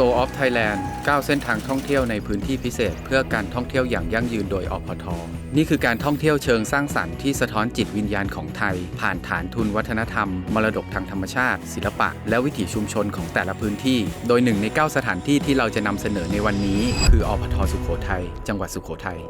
So of Thailand 9 เส้นทางท่องเที่ยวในพื้นที่พิเศษ เพื่อการท่องเที่ยวอย่างยั่งยืนโดยอพท นี่คือการท่องเที่ยวเชิงสร้างสรรค์ที่สะท้อนจิตวิญญาณของไทย ผ่านฐานทุนวัฒนธรรม มรดกทางธรรมชาติ ศิลปะ และวิถีชุมชนของแต่ละพื้นที่ โดยหนึ่งใน 9 สถานที่ที่เราจะนำเสนอในวันนี้ คืออพทสุโขทัยจังหวัดสุโขทัย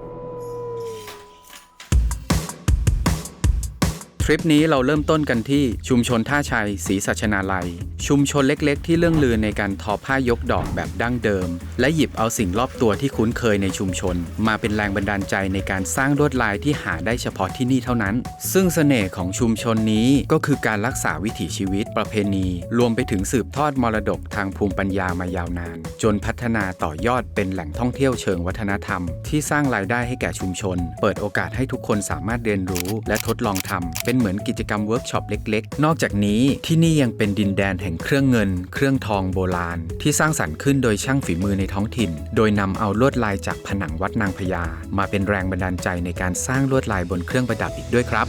ริปนี้เราเริ่มต้นกันที่ชุมชนท่าชัยศรีสัชนาลัย ชุมชนเล็กๆ ที่เรื่องลือในการทอผ้ายกดอกแบบดั้งเดิม และหยิบเอาสิ่งรอบตัวที่คุ้นเคยในชุมชน มาเป็นแรงบันดาลใจในการสร้างลวดลายที่หาได้เฉพาะที่นี่เท่านั้น ซึ่งเสน่ห์ของชุมชนนี้ก็คือการรักษาวิถีชีวิตประเพณี รวมไปถึงสืบทอดมรดกทางภูมิปัญญามายาวนาน จนพัฒนาต่อยอดเป็นแหล่งท่องเที่ยวเชิงวัฒนธรรม ที่สร้างรายได้ให้แก่ชุมชน เปิดโอกาสให้ทุกคนสามารถเรียนรู้ และทดลองทำเป็นเหมือนกิจกรรมเวิร์กช็อปเล็กๆ นอกจากนี้ที่นี่ยังเป็นดินแดนแห่งเครื่องเงิน เครื่องทองโบราณ ที่สร้างสรรค์ขึ้นโดยช่างฝีมือในท้องถิ่น โดยนำเอาลวดลายจากผนังวัดนางพญามาเป็นแรงบันดาลใจในการสร้างลวดลายบนเครื่องประดับอีกด้วยครับ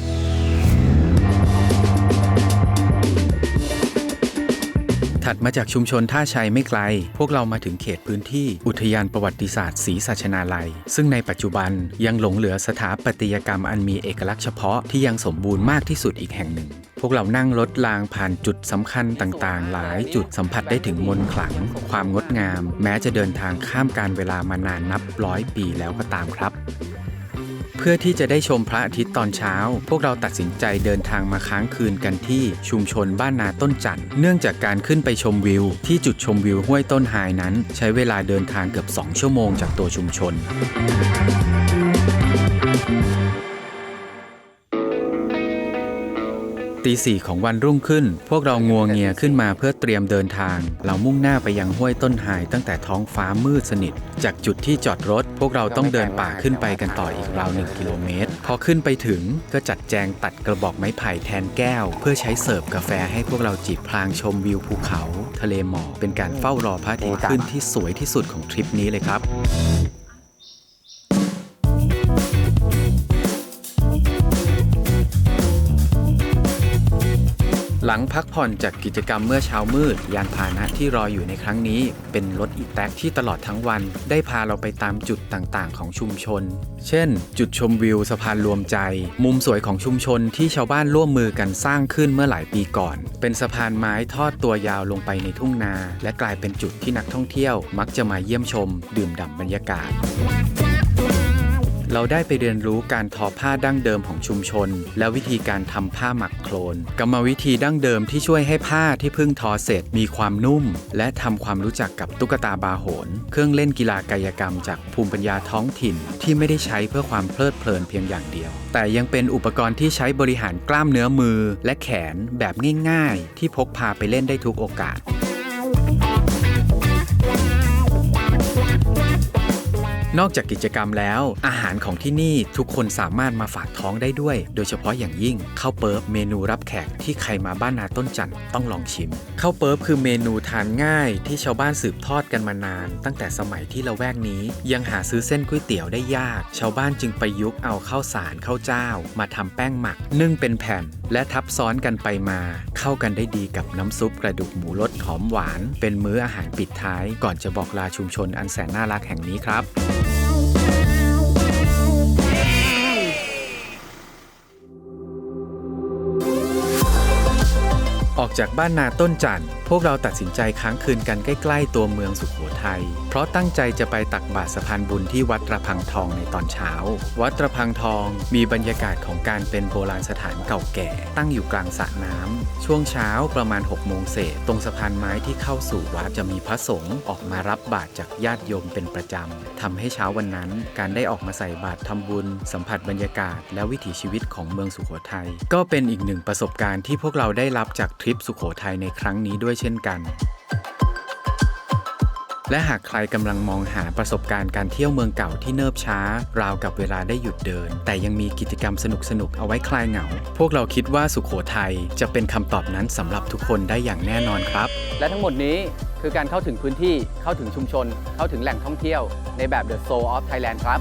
ถัดมาจากชุมชนท่าชัยไม่ไกล พวกเรามาถึงเขตพื้นที่อุทยานประวัติศาสตร์ศรีสัชนาลัย ซึ่งในปัจจุบันยังหลงเหลือสถาปัตยกรรมอันมีเอกลักษณ์เฉพาะที่ยังสมบูรณ์มากที่สุดอีกแห่งหนึ่ง พวกเรานั่งรถรางผ่านจุดสำคัญต่างๆ หลายจุดสัมผัสได้ถึงมนต์ขลัง ความงดงาม แม้จะเดินทางข้ามการเวลามานานนับร้อยปีแล้วก็ตามครับ พื่อที่จะได้ชมพระอาทิตย์ตอนเช้า พวกเราตัดสินใจเดินทางมาค้างคืนกันที่ชุมชนบ้านนาต้นจันทร์เนื่องจากการขึ้นไปชมวิว ที่จุดชมวิวห้วยต้นหายนั้น ใช้เวลาเดินทางเกือบ 2 ชั่วโมงจากตัวชุมชน ตีสี่ของวันรุ่งขึ้น พวกเรางัวเงียขึ้นมาเพื่อเตรียมเดินทาง เรามุ่งหน้าไปยังห้วยต้นหายตั้งแต่ท้องฟ้ามืดสนิท จากจุดที่จอดรถ พวกเราต้องเดินป่าขึ้นไปกันต่ออีกราวหนึ่งกิโลเมตร พอขึ้นไปถึงก็จัดแจงตัดกระบอกไม้ไผ่แทนแก้ว เพื่อใช้เสิร์ฟกาแฟให้พวกเราจิบพลางชมวิวภูเขา ทะเลหมอกเป็นการเฝ้ารอพระอาทิตย์ขึ้นที่สวยที่สุดของทริปนี้เลยครับ ลังพักผ่อนจากกิจกรรมเมื่อเช้ามืด ยานพาหนะที่รออยู่ในครั้งนี้ เป็นรถอีแท็กที่ตลอดทั้งวัน ได้พาเราไปตามจุดต่างๆ ของชุมชน เช่น จุดชมวิวสะพานรวมใจ มุมสวยของชุมชนที่ชาวบ้านร่วมมือกันสร้างขึ้นเมื่อหลายปีก่อน เป็นสะพานไม้ทอดตัวยาวลงไปในทุ่งนา และกลายเป็นจุดที่นักท่องเที่ยว มักจะมาเยี่ยมชม ดื่มด่ำบรรยากาศ เราได้ไปเรียนรู้การทอผ้าดั้งเดิมของชุมชน และวิธีการทำผ้าหมักโคลนกรรมวิธีดั้งเดิมที่ช่วยให้ผ้าที่เพิ่งทอเสร็จมีความนุ่ม และทำความรู้จักกับตุ๊กตาบาโหน เครื่องเล่นกีฬากายกรรมจากภูมิปัญญาท้องถิ่น ที่ไม่ได้ใช้เพื่อความเพลิดเพลินเพียงอย่างเดียว แต่ยังเป็นอุปกรณ์ที่ใช้บริหารกล้ามเนื้อมือ และแขนแบบง่ายๆ ที่พกพาไปเล่นได้ทุกโอกาส นอกจากกิจกรรมแล้ว อาหารของที่นี่ทุกคนสามารถมาฝากท้องได้ด้วย โดยเฉพาะอย่างยิ่งข้าวเปิบเมนูรับแขกที่ใครมาบ้านนาต้นจันทร์ต้องลองชิมข้าวเปิบคือเมนูทานง่าย ที่ชาวบ้านสืบทอดกันมานาน ตั้งแต่สมัยที่ละแวกนี้ ยังหาซื้อเส้นก๋วยเตี๋ยวได้ยาก ชาวบ้านจึงประยุกต์เอาข้าวสารข้าวเจ้า มาทำแป้งหมัก นึ่งเป็นแผ่น และทับซ้อนกันไปมา เข้ากันได้ดีกับน้ำซุปกระดูกหมูรสหอมหวาน เป็นมื้ออาหารปิดท้าย ก่อนจะบอกลาชุมชนอันแสนน่ารักแห่งนี้ครับ จากบ้านนาต้นจันทร์ วกเราตัดสินใจค้างคืนกันใกล้ ๆ ตัวเมืองสุขโขทัย เพราะตั้งใจจะไปตักบาตรสะพานบุญที่วัดระพังทองในตอนเช้า วัดระพังทองมีบรรยากาศของการเป็นโบราณสถานเก่าแก่ ตั้งอยู่กลางสระน้ำช่วงเช้าประมาณ6โมงเศษตรงสะพานไม้ที่เข้าสู่วัดจะมีพระสงฆ์ออกมารับบาตรจากญาติโยมเป็นประจำทำให้เช้าวันนั้น การได้ออกมาใส่บาตรทำบุญ สัมผัสบรรยากาศ และวิถีชีวิตของเมืองสุขโขทัยก็เป็นอีกหนึ่งประสบการณ์ที่พวกเราได้รับจากทริปสุขโขทัยในครั้งนี้ด้วยเช่นกัน และหากใครกำลังมองหาประสบการณ์การเที่ยวเมืองเก่าที่เนิบช้า ราวกับเวลาได้หยุดเดิน แต่ยังมีกิจกรรมสนุกๆเอาไว้คลายเหงา พวกเราคิดว่าสุขโขทัยจะเป็นคำตอบนั้นสำหรับทุกคนได้อย่างแน่นอนครับ และทั้งหมดนี้คือการเข้าถึงพื้นที่เข้าถึงชุมชน เข้าถึงแหล่งท่องเที่ยวในแบบ The Soul of Thailand ครับ